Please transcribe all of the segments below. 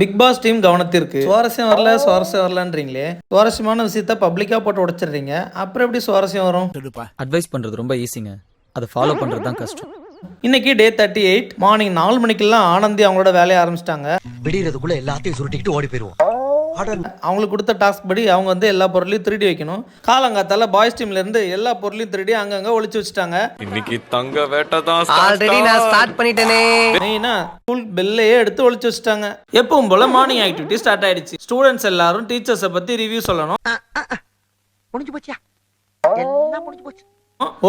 Big pass team கவனத்திற்கு. சுவாரஸ்யம் வரல சுவாரஸ்யம் வரலன்றீங்களே? சுவாரஸ்யமான விஷயத்த பப்ளிக்கா போட்டு உடைச்சிடுறீங்க. அப்புறம் எப்படி சுவாரஸ்யம் வரும்? அட்வைஸ் பண்ணுறது ரொம்ப ஈஸிங்க அதை ஃபாலோ பண்ணுறது தான் கஷ்டம். இன்னைக்கு டே தேர்ட்டி எயிட் மார்னிங் நாலு மணிக்கெல்லாம் ஆனந்தி அவங்களோட வேலையை ஆரம்பிச்சிட்டாங்க. விடியறதுக்குள்ள எல்லாத்தையும் சுருட்டிக்கிட்டு ஓடி போயிருவோம். அவங்களுக்கு கொடுத்த டாஸ்க் படி அவங்க வந்து எல்லா பொருளையும் திருடி வைக்கணும். காலங்காத்தால பாய்ஸ் டீம்ல இருந்து எல்லா பொருளையும் திருடி அங்கங்க ஒளிச்சு வச்சுட்டாங்க. இன்னைக்கு தங்க வேட்டை தான் ஆல்ரெடி நான் ஸ்டார்ட் பண்ணிட்டேனே. மெயினா ஸ்கூல் பெல்லையே எடுத்து ஒளிச்சு வச்சுட்டாங்க. எப்பவும் போல மார்னிங் ஆக்டிவிட்டி ஸ்டார்ட் ஆயிடுச்சு. ஸ்டூடெண்ட்ஸ் எல்லாரும் டீச்சர்ஸை பத்தி ரிவ்யூ சொல்லணும். முடிஞ்சு போச்சியா? எல்லாம் முடிஞ்சு போச்சு.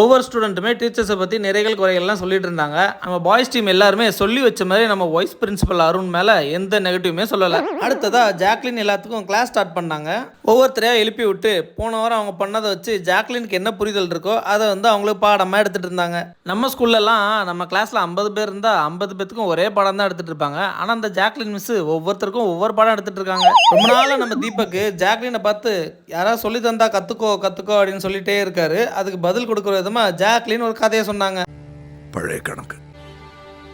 ஒவ்வொரு ஸ்டூடெண்ட்டுமே டீச்சர்ஸை பற்றி நிறைகள் குறைகள்லாம் சொல்லிட்டு இருந்தாங்க. நம்ம பாய்ஸ் டீம் எல்லாருமே சொல்லி வச்ச மாதிரி நம்ம வைஸ் பிரின்சிபல் அருண் மேலே எந்த நெகட்டிவுமே சொல்லலை. அடுத்ததாக ஜாக்லின் எல்லாத்துக்கும் கிளாஸ் ஸ்டார்ட் பண்ணாங்க. ஒவ்வொருத்தரையாக எழுப்பி விட்டு போன வாரம் அவங்க பண்ணதை வச்சு ஜாக்லினுக்கு என்ன புரிதல் இருக்கோ அதை வந்து அவங்களுக்கு பாடமாக எடுத்துட்டு இருந்தாங்க. நம்ம ஸ்கூல்லலாம் நம்ம கிளாஸில் ஐம்பது பேர் இருந்தால் ஐம்பது பேத்துக்கும் ஒரே பாடம் தான் எடுத்துட்டு இருப்பாங்க. ஆனால் அந்த ஜாக்லின் மிஸ் ஒவ்வொருத்தருக்கும் ஒவ்வொரு பாடம் எடுத்துட்டு இருக்காங்க. ரொம்ப நாளாக நம்ம தீபக்கு ஜாக்லினை பார்த்து யாராவது சொல்லி தந்தா கற்றுக்கோ கற்றுக்கோ அப்படின்னு சொல்லிட்டே இருக்காரு. அதுக்கு பதில் கொடுக்குற விதமா ஜாக்லின் ஒரு கதையை சொன்னாங்க. பழைய கணக்கு.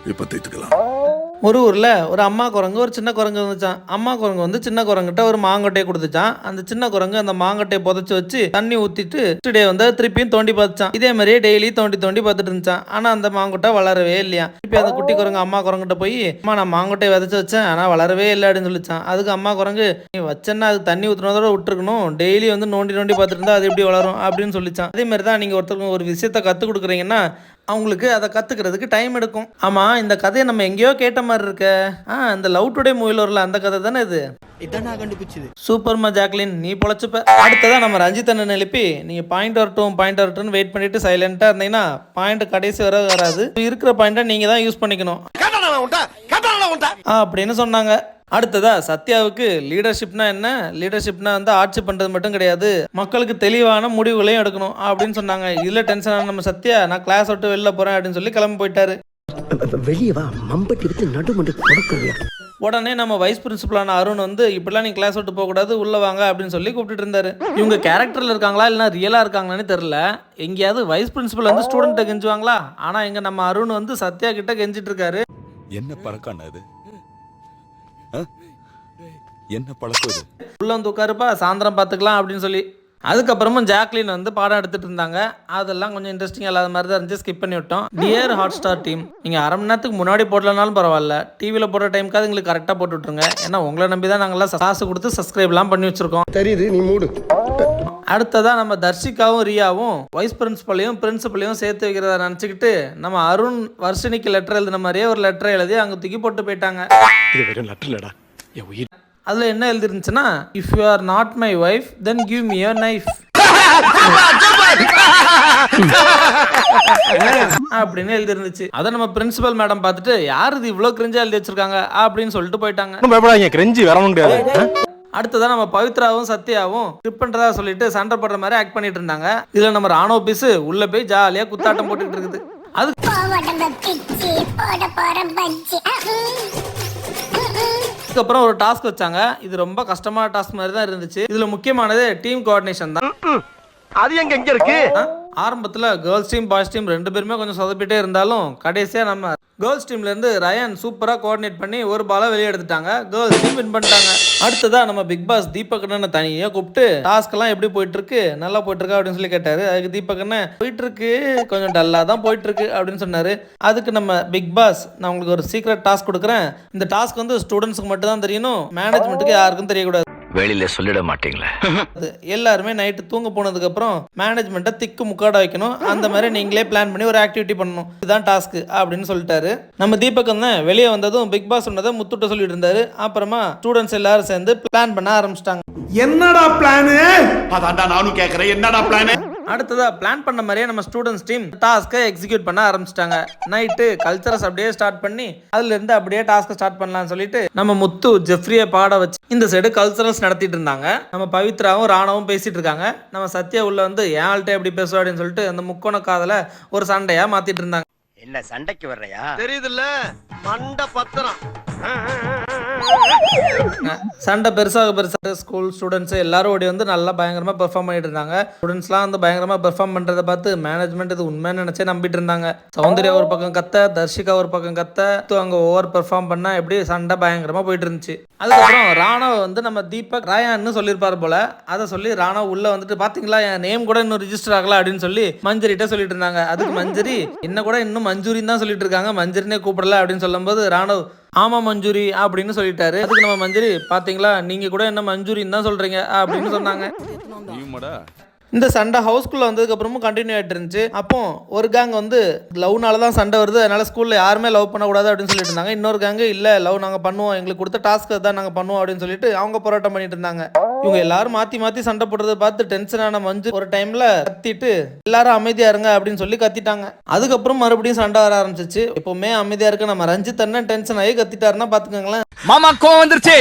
இப்ப தீர்த்துக்கலாம். ஒரு ஊரில் ஒரு அம்மா குரங்கு ஒரு சின்ன குரங்கு இருந்துச்சான் அம்மா குரங்கு வந்து சின்ன குரங்கிட்ட ஒரு மாங்கொட்டையை கொடுத்துச்சான். அந்த சின்ன குரங்கு அந்த மாங்கொட்டையை புதைச்சி வச்சு தண்ணி ஊற்றிட்டு டே வந்து திருப்பியும் தோண்டி பார்த்துச்சான். இதே மாதிரியே டெய்லி தோண்டி தோண்டி பார்த்துட்டு இருந்துச்சான். ஆனால் அந்த மாங்கொட்டை வளரவே இல்லையா. திருப்பி அந்த குட்டி குரங்கு அம்மா குரங்கிட்ட போய் அம்மா நான் மாங்கொட்டையை விதைச்சி வச்சேன். ஆனால் வளரவே இல்லை அப்படின்னு சொல்லிச்சான். அதுக்கு அம்மா குரங்கு நீ வச்சேன்னா அது தண்ணி ஊற்றுனதோட விட்டுருக்கணும். டெய்லி வந்து நோண்டி நோண்டி பார்த்துட்டு இருந்தால் அது எப்படி வளரும்? அப்படின்னு சொல்லிச்சான். அதே மாதிரி தான் நீங்கள் ஒருத்தருக்கு ஒரு விஷயத்த கற்றுக் கொடுக்குறீங்கன்னா அவங்களுக்கு அதை கற்றுக்கிறதுக்கு டைம் எடுக்கும். ஆமாம் இந்த கதையை நம்ம எங்கேயோ கேட்ட மாதிரி இருக்க. ஆ இந்த லவ் டுடே மூவியில் வரல அந்த கதை தானே இது? இதான் நான் கண்டுபிடிச்சது. சூப்பர்மா ஜாக்லின் நீ பொழைச்சுப்ப. அடுத்ததா நம்ம ரஞ்சித் அண்ணன் எழுப்பி நீங்க பாயிண்ட் வரட்டும் பாயிண்ட் வரட்டும்னு வெயிட் பண்ணிட்டு சைலண்டா இருந்தீங்கன்னா பாயிண்ட் கடைசி வர வராது. இருக்கிற பாயிண்ட்டை நீங்க தான் யூஸ் பண்ணிக்கணும். ஆ, அப்படின்னு சொன்னாங்க. அடுத்ததா சத்யாவுக்கு லீடர்ஷிப்னா என்ன? லீடர்ஷிப்னா வந்து ஆட்சி பண்றது மட்டும் கிடையாது. மக்களுக்கு தெளிவான முடிவுகளையும் எடுக்கணும் அப்படின்னு சொன்னாங்க. இதுல டென்ஷன் நம்ம சத்யா நான் கிளாஸ் விட்டு வெளில போறேன் அப்படின்னு சொல்லி கிளம்பி போயிட்டாரு. வெளியே வா மம்பட்டி விட்டு நடுமண்டு கொடுக்குறியா உடனே நம்ம வைஸ் பிரின்சிபலான அருண் வந்து இப்படிலாம் நீ கிளாஸ் விட்டு போகக்கூடாது உள்ள வாங்க அப்படின்னு சொல்லி கூப்பிட்டுட்டு இருந்தாரு. இவங்க கேரக்டர்ல இருக்காங்களா இல்லைனா ரியலா இருக்காங்களான்னு தெரியல. எங்கேயாவது வைஸ் பிரின்சிபல் வந்து ஸ்டூடெண்ட்டை கெஞ்சுவாங்களா? ஆனா இங்க நம்ம அருண் வந்து சத்யா கிட்ட கெஞ்சிட்டு இருக்காரு. என்ன ஆ? என்ன பழக்கம் இது? உள்ள வந்து உட்காருப்பா சாயந்தரம் பார்த்துக்கலாம் அப்படின்னு சொல்லி. அதுக்கப்புறமும் ஜாக்லின் வந்து பாடம் எடுத்துட்டு இருந்தாங்க. அதெல்லாம் கொஞ்சம் இன்ட்ரெஸ்டிங் இல்லாத மாதிரி தான் இருந்துச்சு. ஸ்கிப் பண்ணி விட்டோம். டியர் ஹாட் ஸ்டார் டீம் நீங்கள் அரை மணி நேரத்துக்கு முன்னாடி போடலனாலும் பரவாயில்ல. டிவியில் போடுற டைமுக்காவது எங்களுக்கு கரெக்டாக போட்டு விட்ருங்க ஏன்னா உங்களை நம்பி தான் நாங்கள்லாம் காசு கொடுத்து சப்ஸ்கிரைப்லாம் பண்ணி வச்சிருக்கோம். தெரியுது நீ மூடு. அடுத்ததா நம்ம தர்ஷிகாவும் ரியாவும் வைஸ் பிரின்சிபலையும் பிரின்சிபலையும் சேர்த்து வைக்கிறத நினச்சிக்கிட்டு நம்ம அருண் வர்ஷினிக்கு லெட்டர் எழுதின மாதிரியே ஒரு லெட்டர் எழுதி அங்கே தூக்கி போட்டு போயிட்டாங்க. அதில் என்ன எழுதிருந்துச்சுன்னா if you are not my wife then give me your knife அப்படின்னு எழுதிருந்துச்சு. அதை நம்ம பிரின்சிபல் மேடம் பார்த்துட்டு யார் இது இவ்வளோ கிரிஞ்சா எழுதி வச்சிருக்காங்க? அப்படின்னு சொல்லிட்டு போயிட்டாங்க. கிரெஞ்சி வரவும் முடியாது அடுத்ததா நம்ம பவித்ராவும் சத்யாவும் ட்ரிப் பண்றதா சொல்லிட்டு சண்டை போடுற மாதிரி ஆக்ட் பண்ணிட்டு இருந்தாங்க. இதுல நம்ம ராணுவ பீஸ் உள்ள போய் ஜாலியா குத்தாட்டம் போட்டுக்கிட்டு இருக்குது. அது அதுக்கப்புறம் ஒரு டாஸ்க் வச்சாங்க. இது ரொம்ப கஷ்டமான டாஸ்க் மாதிரி தான் இருந்துச்சு. இதுல முக்கியமானது டீம் கோஆர்டினேஷன் தான். அது எங்க எங்க இருக்கு? ஆரம்பத்தில் கேர்ள்ஸ் டீம் பாய்ஸ் டீம் ரெண்டு பேருமே கொஞ்சம் சொதப்பிட்டே இருந்தாலும் கடைசியாக நம்ம கேர்ள்ஸ் டீம்லேருந்து ரயன் சூப்பராக கோஆர்டினேட் பண்ணி ஒரு பாலை வெளியே எடுத்துட்டாங்க. கேர்ள்ஸ் டீம் வின் பண்ணிட்டாங்க. அடுத்ததாக நம்ம பிக் பாஸ் தீபக்கண்ணனை தனியாக கூப்பிட்டு டாஸ்க் எல்லாம் எப்படி போயிட்டு இருக்கு நல்லா போயிட்டு இருக்கா அப்படின்னு சொல்லி கேட்டாரு. அதுக்கு தீபக்கண்ணன் போயிட்டு இருக்கு கொஞ்சம் டல்லாக தான் போயிட்டு இருக்கு அப்படின்னு சொன்னாரு. அதுக்கு நம்ம பிக் பாஸ் நான் உங்களுக்கு ஒரு சீக்ரெட் டாஸ்க் கொடுக்குறேன். இந்த டாஸ்க் வந்து ஸ்டூடெண்ட்ஸ்க்கு மட்டும் தான் தெரியணும். மேனேஜ்மெண்ட்டுக்கு யாருக்கும் தெரியக்கூடாது. வெளியில சொல்லிட மாட்டீங்களே? அது எல்லாருமே நைட்டு தூங்க போனதுக்கு அப்புறம் மேனேஜ்மெண்ட்டை திக்கு முக்காட வைக்கணும். அந்த மாதிரி நீங்களே பிளான் பண்ணி ஒரு ஆக்டிவிட்டி பண்ணணும். இதுதான் டாஸ்க் அப்படின்னு சொல்லிட்டாரு. நம்ம தீபக் வந்து வெளியே வந்ததும் பிக் பாஸ் சொன்னதை முத்துட்ட சொல்லிட்டு இருந்தாரு. அப்புறமா ஸ்டூடெண்ட்ஸ் எல்லாரும் சேர்ந்து பிளான் பண்ண ஆரம்பிச்சிட்டாங்க. என்னடா பிளானு அதான்டா நானும் கேக்குறேன். என்னடா பிளானு அடுத்ததா பிளான் பண்ண மாதிரியே நம்ம ஸ்டூடெண்ட்ஸ் டீம் டாஸ்க்கை எக்ஸிக்யூட் பண்ண ஆரம்பிச்சிட்டாங்க. நைட்டு கல்ச்சரஸ் அப்படியே ஸ்டார்ட் பண்ணி அதுல இருந்து அப்படியே டாஸ்க்கை ஸ்டார்ட் பண்ணலாம்னு சொல்லிட்டு நம்ம முத்து ஜெஃப்ரியை பாட வச்சு இந்த சைடு கல்ச்சரல்ஸ் நடத்திட்டு இருந்தாங்க. நம்ம பவித்ராவும் ராணவும் பேசிட்டு இருக்காங்க. நம்ம சத்யா உள்ள வந்து ஏன் ஆள்கிட்ட எப்படி பேசுவா? அப்படின்னு சொல்லிட்டு அந்த முக்கோண காதல ஒரு சண்டையா மாத்திட்டு இருந்தாங்க. என்ன சண்டைக்கு வர்றையா? தெரியுதுல்ல? மண்ட பத்திரம் சண்டை பெருசாக பெருசாக ஸ்கூல் ஸ்டூடெண்ட்ஸ் எல்லாரும் ஓடி வந்து நல்லா பயங்கரமாக பெர்ஃபார்ம் பண்ணிட்டு இருந்தாங்க. ஸ்டூடெண்ட்ஸ்லாம் வந்து பயங்கரமாக பெர்ஃபார்ம் பண்ணுறதை பார்த்து மேனேஜ்மெண்ட் இது உண்மைன்னு நினச்சே நம்பிட்டு இருந்தாங்க. சௌந்தர்யா ஒரு பக்கம் கத்த தர்ஷிகா ஒரு பக்கம் கத்த அங்கே ஓவர் பெர்ஃபார்ம் பண்ணால் எப்படி சண்டை பயங்கரமாக போயிட்டு இருந்துச்சு. அதுக்கப்புறம் ராணவ வந்து நம்ம தீபக் ராயான்னு சொல்லியிருப்பார் போல. அதை சொல்லி ராணவ உள்ள வந்துட்டு பார்த்தீங்களா என் நேம் கூட இன்னும் ரிஜிஸ்டர் ஆகல அப்படின்னு சொல்லி மஞ்சரிட்ட சொல்லிட்டு இருந்தாங்க. அதுக்கு மஞ்சரி என்ன கூட இன்னும் மஞ்சூரின்னு தான் சொல்லிட்டு இருக்காங்க. மஞ்சரினே கூப்பிடல அப்படின்னு சொல்லும்போது ராணவ் ஆமா மஞ்சூரி அப்படின்னு சொல்லிட்டாரு. அதுக்கு நம்ம மஞ்சுரி பாத்தீங்களா? நீங்க கூட என்ன மஞ்சூரின்னு தான் சொல்றீங்க அப்படின்னு சொன்னாங்க. இந்த சண்டை ஹவுஸ்குள்ளே வந்ததுக்கு அப்புறமும் கண்டினியூ ஆகிட்டு இருந்துச்சு. அப்போ ஒரு கேங் வந்து லவ்னால தான் சண்டை வருது. அதனால ஸ்கூலில் யாருமே லவ் பண்ணக்கூடாது அப்படின்னு சொல்லிட்டு இருந்தாங்க. இன்னொரு கேங்கு இல்லை லவ் நாங்கள் பண்ணுவோம். எங்களுக்கு கொடுத்த டாஸ்க்கு தான் நாங்கள் பண்ணுவோம் அப்படின்னு சொல்லிட்டு அவங்க போராட்டம் பண்ணிட்டு இருந்தாங்க. இவங்க எல்லாரும் மாற்றி மாற்றி சண்டை போடுறதை பார்த்து டென்ஷனான மஞ்சு ஒரு டைமில் கத்திட்டு எல்லாரும் அமைதியாக இருங்க அப்படின்னு சொல்லி கத்திட்டாங்க. அதுக்கப்புறம் மறுபடியும் சண்டை வர ஆரம்பிச்சிச்சு. எப்பவுமே அமைதியாக இருக்க நம்ம ரஞ்சித் அண்ணன் டென்ஷன் ஆகி கத்திட்டாருன்னா பார்த்துக்கோங்களேன். மாமா கோவம் வந்துருச்சு.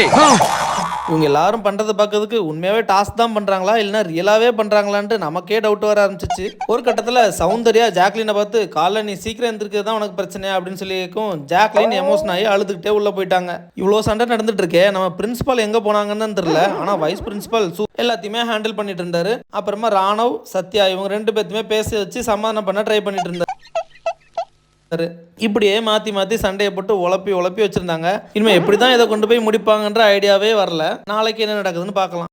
இவங்க எல்லாரும் பண்றதை பார்க்கறதுக்கு உண்மையாவே டாஸ்க் தான் பண்றாங்களா? இல்லைன்னா ரியலாவே பண்றாங்களான்ட்டு நமக்கே டவுட் வர ஆரம்பிச்சிச்சு ஒரு கட்டத்துல சௌந்தர்யா ஜாக்லினை பார்த்து காலைல நீ சீக்கிரம் எந்திரிக்கிறது தான் உனக்கு பிரச்சனை அப்படின்னு சொல்லி கேட்கும் ஜாக்லின் எமோஷன் ஆகி அழுதுகிட்டே உள்ள போயிட்டாங்க. இவ்வளோ சண்டை நடந்துட்டு இருக்கே நம்ம பிரின்சிபால் எங்க போனாங்கன்னு தெரில தெரியல. ஆனா வைஸ் பிரின்சிபால் எல்லாத்தையுமே ஹேண்டில் பண்ணிட்டு இருந்தாரு. அப்புறமா ராணவ் சத்யா இவங்க ரெண்டு பேர்த்துமே பேச வச்சு சமாதானம் பண்ண ட்ரை பண்ணிட்டு இருந்தார் இருந்தாரு. இப்படியே மாத்தி மாத்தி சண்டையை போட்டு உழப்பி உழப்பி வச்சிருந்தாங்க. இனிமே எப்படி தான் இதை கொண்டு போய் முடிப்பாங்கன்ற ஐடியாவே வரல. நாளைக்கு என்ன நடக்குதுன்னு பார்க்கலாம்.